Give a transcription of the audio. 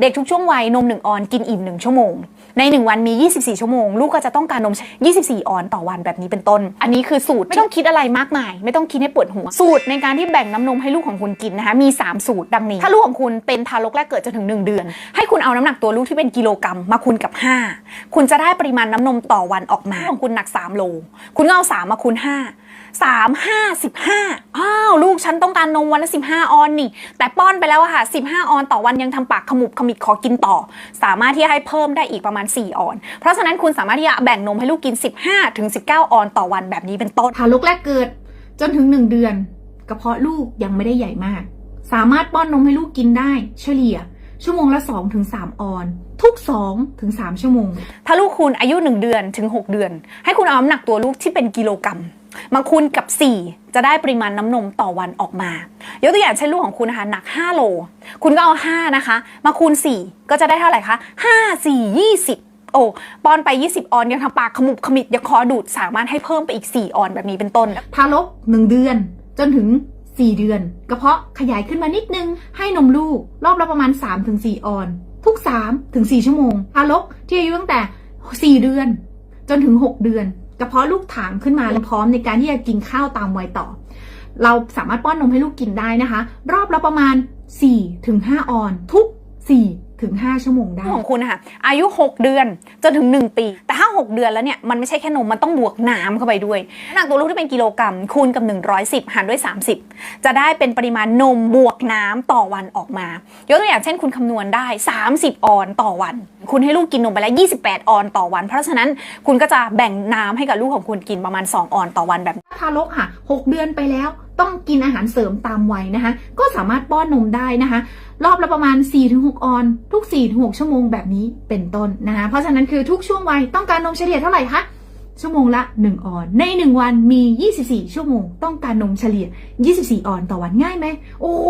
เด็กทุกช่วงวัยนม 1 ออนกินอิ่ม 1 ชั่วโมง ใน 1 วันมี 24 ชั่วโมง ลูกก็จะต้องการนม 24 ออนต่อวันแบบนี้เป็นต้น อันนี้คือสูตร ไม่ต้องคิดอะไรมากมาย ไม่ต้องคิดให้ปวดหัว สูตรในการที่แบ่งน้ำนมให้ลูกของคุณกินนะคะมี 3 สูตรดังนี้ ถ้าลูกของคุณเป็นทารกแรกเกิดจนถึง 1 เดือน ให้คุณเอาน้ำหนักตัวลูกที่เป็นกิโลกรัมมาคูณกับ 5 คุณจะได้ปริมาณน้ำนมต่อวันออกมาของคุณหนัก 3 โล คุณก็เอา3มาคูณ5 3 5 15 ฉันต้องการนมวันละสิบห้าออนนี่ แต่ป้อนไปแล้วอะค่ะสิบห้าออนต่อวันยังทำปากขมุบขมิดขอกินต่อ สามารถที่จะให้เพิ่มได้อีกประมาณ 4 ออน เพราะฉะนั้นคุณสามารถที่จะแบ่งนมให้ลูกกิน 15ถึง19 ออนต่อวันแบบนี้เป็นต้นทารกแรกเกิด จนถึง 1 เดือนกระเพาะลูกยังไม่ได้ใหญ่มาก สามารถป้อนนมให้ลูกกินได้ เฉลี่ย ชั่วโมงละ2-3ออนทุก2-3ชั่วโมง ถ้าลูกคุณอายุ 1 เดือนถึง 6 เดือน ให้คุณเอาน้ำหนักตัวลูกที่เป็นกิโลกรัม มาคูณกับ 4 จะได้ปริมาณน้ำนมต่อวันออกมา ยกตัวอย่างเช่นลูกของคุณนะคะหนัก 5 โล คุณก็เอา 5 นะคะ มาคูณ 4 ก็จะได้เท่าไหร่คะ 5 4 20 โอ้ป้อนไป 20 ออนยังทำปากขมุบขมิดยังคอดูดสามารถให้เพิ่มไปอีก 4 ออนแบบนี้เป็นต้น ทารก 1 เดือน จนถึง 4 เดือนกระเพาะขยายขึ้นมานิดนึง ให้นมลูกรอบละประมาณ 3-4 ออน ทุก 3-4 ชั่วโมง ทารกที่อายุตั้งแต่ 4 เดือน จนถึง 6 เดือน กระเพาะลูกถางขึ้นมาพร้อมในการที่จะกินข้าวตามวัยต่อ เราสามารถป้อนนมให้ลูกกินได้นะคะ รอบละประมาณ 4-5 ออน ทุก4-5ชั่วโมงได้ ของคุณนะคะอายุ 6 เดือนจนถึง 1 ปี แต่ถ้า 6 เดือนแล้วเนี่ย มันไม่ใช่แค่นม มันต้องบวกน้ำเข้าไปด้วยน้ำหนักตัวลูกที่เป็นกิโลกรัมคูณกับ 110 หารด้วย 30 จะได้เป็นปริมาณนมบวกน้ำต่อวันออกมา ยกตัวอย่างเช่นคุณคำนวณได้ 30 ออนต่อวันคุณให้ลูกกินนมไปแล้ว 28 ออนต่อวัน เพราะฉะนั้นคุณก็จะแบ่งน้ำให้กับลูกของคุณกินประมาณ 2 ออนต่อวันแบบทารกค่ะ 6 เดือนไปแล้วต้องกินอาหารเสริมตามวัยนะคะ ก็สามารถป้อนนมได้นะคะ รอบละประมาณ 4-6 ออน ทุก 4-6 ชั่วโมงแบบนี้เป็นต้นนะคะ เพราะฉะนั้นคือทุกช่วงวัยต้องการนมเฉลี่ยเท่าไหร่คะชั่วโมงละ 1 ออน ใน 1 วันมี 24 ชั่วโมง ต้องการนมเฉลี่ย 24 ออนต่อวันง่ายไหม โอ้โห